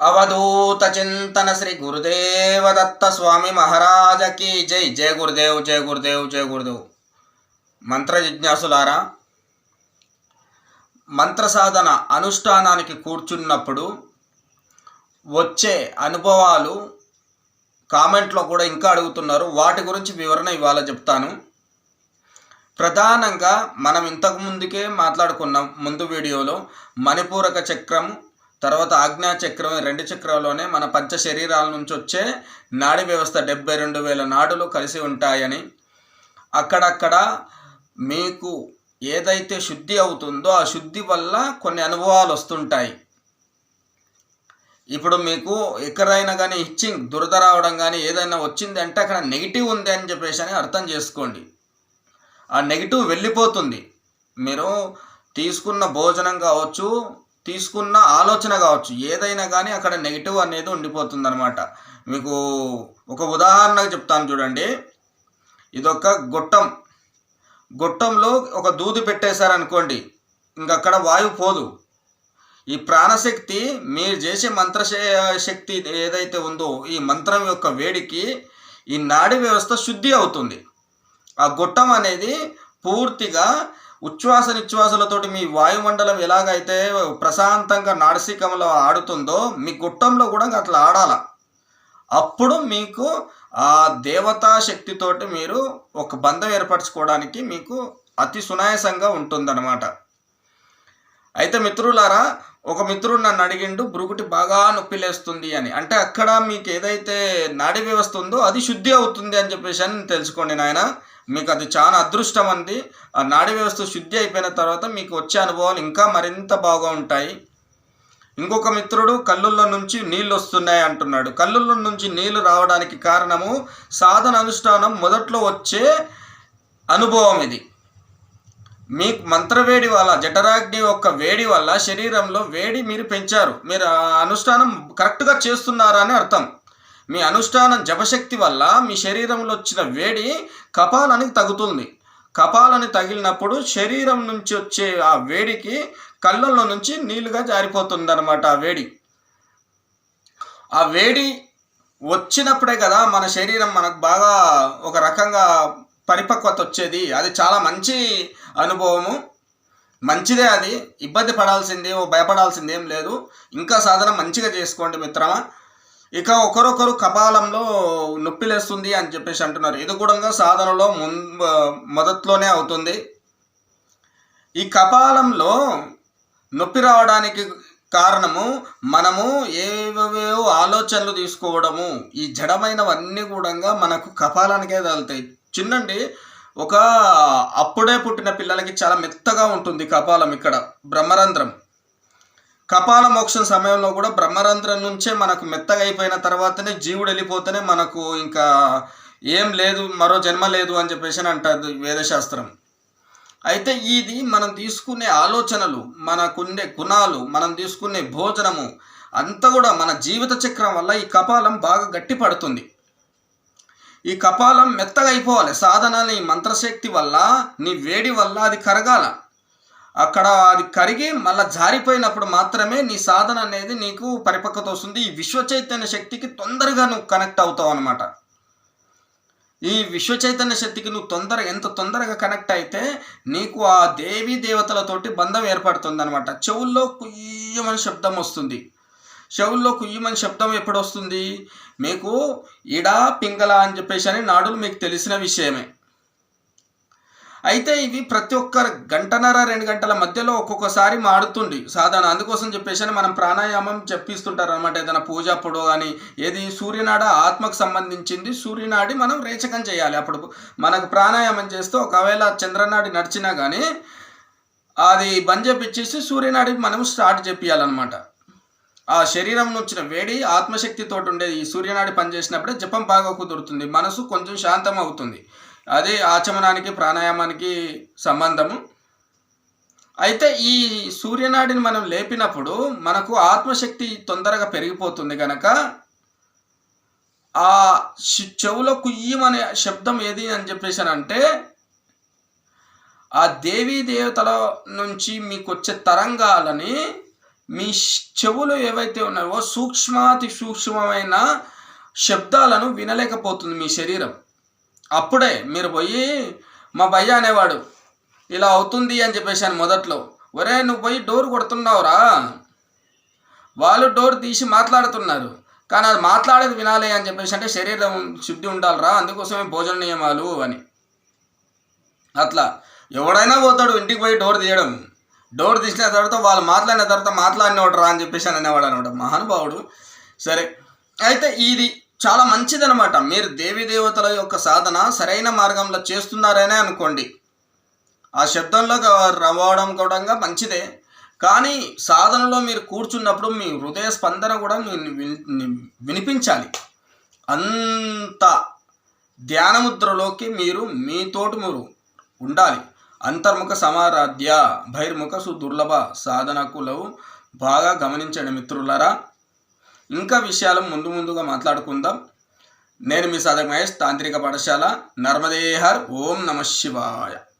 అవధూత చింతన శ్రీ గురుదేవ దత్త స్వామి మహారాజకి జై జయ గురుదేవ్ జయ గురుదేవ్. జయ గురుదేవ్ మంత్ర జిజ్ఞాసులారా మంత్ర సాధన అనుష్ఠానానికి కూర్చున్నప్పుడు వచ్చే అనుభవాలు కామెంట్లో కూడా ఇంకా అడుగుతున్నారు. వాటి గురించి వివరణ ఇవాళ చెప్తాను. ప్రధానంగా మనం ఇంతకు ముందుకే మాట్లాడుకున్నాం ముందు వీడియోలో. మణిపూరక చక్రం తర్వాత ఆజ్ఞా చక్రం రెండు చక్రాల్లోనే మన పంచ శరీరాల నుంచి వచ్చే నాడి వ్యవస్థ డెబ్బై రెండు వేల నాడులు కలిసి ఉంటాయని. అక్కడక్కడ మీకు ఏదైతే శుద్ధి అవుతుందో ఆ శుద్ధి వల్ల కొన్ని అనుభవాలు వస్తుంటాయి. ఇప్పుడు మీకు ఎక్కడైనా కానీ ఇచ్చింగ్ దురద రావడం కానీ ఏదైనా వచ్చింది అంటే అక్కడ నెగిటివ్ ఉంది అని చెప్పేసి అని అర్థం చేసుకోండి. ఆ నెగిటివ్ వెళ్ళిపోతుంది. మీరు తీసుకున్న భోజనం కావచ్చు తీసుకున్న ఆలోచన కావచ్చు. ఏదైనా కానీ అక్కడ నెగిటివ్ అనేది ఉండిపోతుంది అనమాట మీకు ఒక ఉదాహరణకు చెప్తాను చూడండి. ఇదొక గొట్టం. గొట్టంలో ఒక దూది పెట్టేశారనుకోండి ఇంకక్కడ వాయువు పోదు. ఈ ప్రాణశక్తి మీరు చేసే మంత్ర శక్తి ఏదైతే ఉందో ఈ మంత్రం యొక్క వేడికి ఈ నాడి వ్యవస్థ శుద్ధి అవుతుంది. ఆ గొట్టం అనేది పూర్తిగా ఉచ్ఛ్వాస నిశ్వాసలతోటి మీ వాయుమండలం ఎలాగైతే ప్రశాంతంగా నాడసికంలో ఆడుతుందో మీ గొట్టంలో కూడా అట్లా ఆడాల. అప్పుడు మీకు ఆ దేవతా శక్తితోటి మీరు ఒక బంధం ఏర్పరచుకోవడానికి మీకు అతి సునాయాసంగా ఉంటుందన్నమాట. అయితే మిత్రులారా ఒక మిత్రుడు నన్ను అడిగిండు బ్రుగుటి బాగా నొప్పి లేస్తుంది అని. అంటే అక్కడ మీకు ఏదైతే నాడి వ్యవస్థ ఉందో అది శుద్ధి అవుతుంది అని చెప్పేసి అని తెలుసుకోండి నాయన. మీకు అది చాలా అదృష్టం అంది ఆ నాడి వ్యవస్థ శుద్ధి అయిపోయిన తర్వాత మీకు వచ్చే అనుభవాలు ఇంకా మరింత బాగా ఉంటాయి. ఇంకొక మిత్రుడు కళ్ళుల్లో నుంచి నీళ్ళు వస్తున్నాయి అంటున్నాడు. కళ్ళుల్లో నుంచి నీళ్ళు రావడానికి కారణము సాధన అనుష్ఠానం మొదట్లో వచ్చే అనుభవం ఇది. మీ మంత్రవేడి వల్ల జఠరాగ్ని యొక్క వేడి వల్ల శరీరంలో వేడి మీరు పెంచారు. మీరు ఆ అనుష్ఠానం కరెక్ట్గా చేస్తున్నారా అని అర్థం. మీ అనుష్ఠానం జపశక్తి వల్ల మీ శరీరంలో వచ్చిన వేడి కపాలానికి తగ్గుతుంది. కపాలని తగిలినప్పుడు శరీరం నుంచి వచ్చే ఆ వేడికి కళ్ళల్లో నుంచి నీళ్ళుగా జారిపోతుంది అనమాట ఆ వేడి. ఆ వేడి వచ్చినప్పుడే కదా మన శరీరం మనకు బాగా ఒక రకంగా పరిపక్వత వచ్చేది. అది చాలా మంచి అనుభవము. మంచిదే అది. ఇబ్బంది పడాల్సిందేమో భయపడాల్సిందేం భయపడాల్సింది ఏం లేదు. ఇంకా సాధన మంచిగా చేసుకోండి మిత్రమా. ఇక ఒకరొకరు కపాలంలో నొప్పి లేస్తుంది అని చెప్పేసి అంటున్నారు. ఇది కూడా సాధనలో ముం మొదట్లోనే అవుతుంది. ఈ కపాలంలో నొప్పి రావడానికి కారణము మనము ఏవేవో ఆలోచనలు తీసుకోవడము. ఈ జడమైనవన్నీ కూడా మనకు కపాలానికే తగులుతాయి. చిన్నండి ఒక అప్పుడే పుట్టిన పిల్లలకి చాలా మెత్తగా ఉంటుంది కపాలం ఇక్కడ. బ్రహ్మరంధ్రం. కపాల మోక్షం సమయంలో కూడా బ్రహ్మరంధ్రం నుంచే మనకు మెత్తగా అయిపోయిన తర్వాతనే జీవుడు వెళ్ళిపోతేనే మనకు ఇంకా ఏం లేదు మరో జన్మ లేదు అని చెప్పేసి అని అంటారు వేదశాస్త్రం. అయితే ఇది మనం తీసుకునే ఆలోచనలు మనకుండే గుణాలు మనం తీసుకునే భోజనము అంతా కూడా మన జీవిత చక్రం వల్ల ఈ కపాలం బాగా గట్టి పడుతుంది. ఈ కపాలం మెత్తగా అయిపోవాలి సాధన నీ మంత్రశక్తి వల్ల నీ వేడి వల్ల అది కరగాల. అక్కడ అది కరిగి మళ్ళీ జారిపోయినప్పుడు మాత్రమే నీ సాధన అనేది నీకు పరిపక్వత వస్తుంది. ఈ విశ్వ చైతన్య శక్తికి తొందరగా నువ్వు కనెక్ట్ అవుతావు అనమాట ఈ విశ్వ చైతన్య శక్తికి నువ్వు తొందరగా ఎంత తొందరగా కనెక్ట్ అయితే నీకు ఆ దేవీ దేవతలతోటి బంధం ఏర్పడుతుంది అనమాట చెవుల్లో కుయ్యమని శబ్దం వస్తుంది. చెవుల్లో కుయ్యమని శబ్దం ఎప్పుడు వస్తుంది? మీకు ఇడా పింగళ అని చెప్పేసి అని నాడులు మీకు తెలిసిన విషయమే. అయితే ఇవి ప్రతి ఒక్క గంటన్నర రెండు గంటల మధ్యలో ఒక్కొక్కసారి మారుతుంది సాధారణ అందుకోసం చెప్పేసి మనం ప్రాణాయామం చెప్పిస్తుంటారు అనమాట ఏదైనా పూజ అప్పుడు కానీ ఏది సూర్యనాడ ఆత్మకు సంబంధించింది సూర్యనాడి మనం రేచకం చేయాలి. అప్పుడు మనకు ప్రాణాయామం చేస్తే ఒకవేళ చంద్రనాడి నడిచినా కానీ అది బంద్ చేపించేసి సూర్యనాడి మనం స్టార్ట్ చేపియాలన్నమాట. ఆ శరీరం వచ్చిన వేడి ఆత్మశక్తితోటి ఉండేది ఈ సూర్యనాడి పనిచేసినప్పుడే జపం బాగా కుదురుతుంది. మనసు కొంచెం శాంతం అవుతుంది అది ఆచమనానికి ప్రాణాయామానికి సంబంధము. అయితే ఈ సూర్యనాడిని మనం లేపినప్పుడు మనకు ఆత్మశక్తి తొందరగా పెరిగిపోతుంది కనుక ఆ చెవులో కుయ్యమనే శబ్దం ఏది అని చెప్పేసి అంటే ఆ దేవీ దేవతల నుంచి మీకు వచ్చే తరంగాలని మీ చెవులు ఏవైతే ఉన్నాయో సూక్ష్మాతి సూక్ష్మమైన శబ్దాలను వినలేకపోతుంది మీ శరీరం. అప్పుడే మీరు పోయి మా భయ్య అనేవాడు ఇలా అవుతుంది అని చెప్పేసాను మొదట్లో ఒరే నువ్వు పోయి డోర్ కొడుతున్నావురా. వాళ్ళు డోర్ తీసి మాట్లాడుతున్నారు కానీ అది మాట్లాడేది వినాలి అని చెప్పేసి అంటే శరీరం శుద్ధి ఉండాలిరా అందుకోసమే భోజన నియమాలు అని. అట్లా ఎవడైనా పోతాడు ఇంటికి పోయి డోర్ తీయడం. డోర్ తీసిన తర్వాత వాళ్ళు మాట్లాడిన తర్వాత మాట్లాడినవాడు రా అని చెప్పేసి అని అనేవాడు అనమాట మహానుభావుడు. సరే అయితే ఇది చాలా మంచిదనమాట మీరు దేవి దేవతల యొక్క సాధన సరైన మార్గంలో చేస్తున్నారనే అనుకోండి. ఆ శబ్దంలో రావడం కూడా మంచిదే. కానీ సాధనలో మీరు కూర్చున్నప్పుడు మీ హృదయ స్పందన కూడా వినిపించాలి. అంత ధ్యానముద్రలోకి మీరు మీతోటి మీరు ఉండాలి. అంతర్ముఖ సమారాధ్య బహిర్ముఖ సుదుర్లభ సాధనకులు బాగా గమనించండి మిత్రులరా. ఇంకా విషయాలు ముందు ముందుగా మాట్లాడుకుందాం. నేను మీ సాధక మహేష్ తాంత్రిక పాఠశాల నర్మదేహర్. ఓం నమ శివాయ.